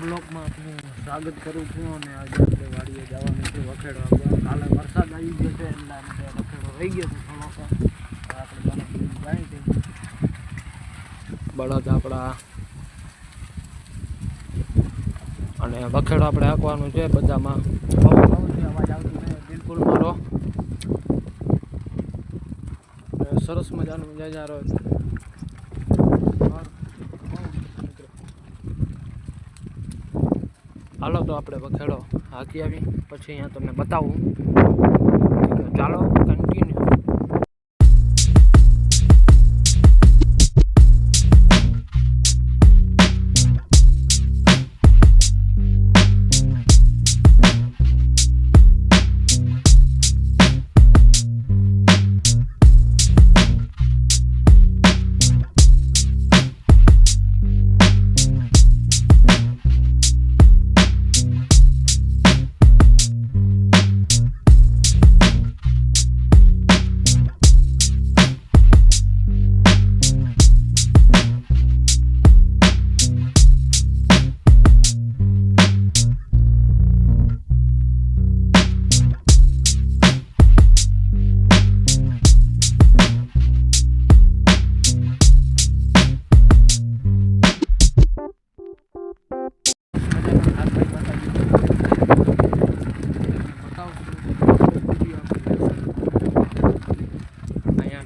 બ્લોકમાં આપનું સ્વાગત કરું છું અને આજે આપણે વાડીએ જવાનું છે વખેડો. કાલે વરસાદ આવી ગયો છે એટલે આપણે વખેડો રહી ગયો છે થોડોક. આપણે બળદ જાય છે. બળદ આપણા. અને વખેડો આપણે હાંકવાનું છે બધામાં. અવાજ આવતો બિલકુલ મારો. સરસ મજાનું નજારો હાલો તો આપણે વખેડો હાકી આવી. પછી અહીંયા તમને બતાવું. ચાલો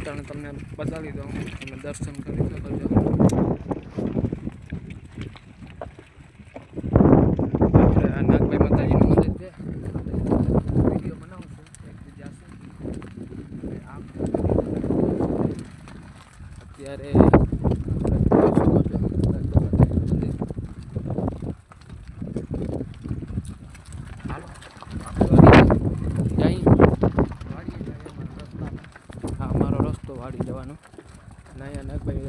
કન્ટિન્યુ તમને બતાવી દઉં. તમે દર્શન કરી શકો છો. નાગભાઈ માતાજીનું મંદિર છે. વીડિયો બનાવું છું. એક બીજા છે અત્યારે હતો વાડી જવાનો અને અહીંયા નગભાઈ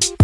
you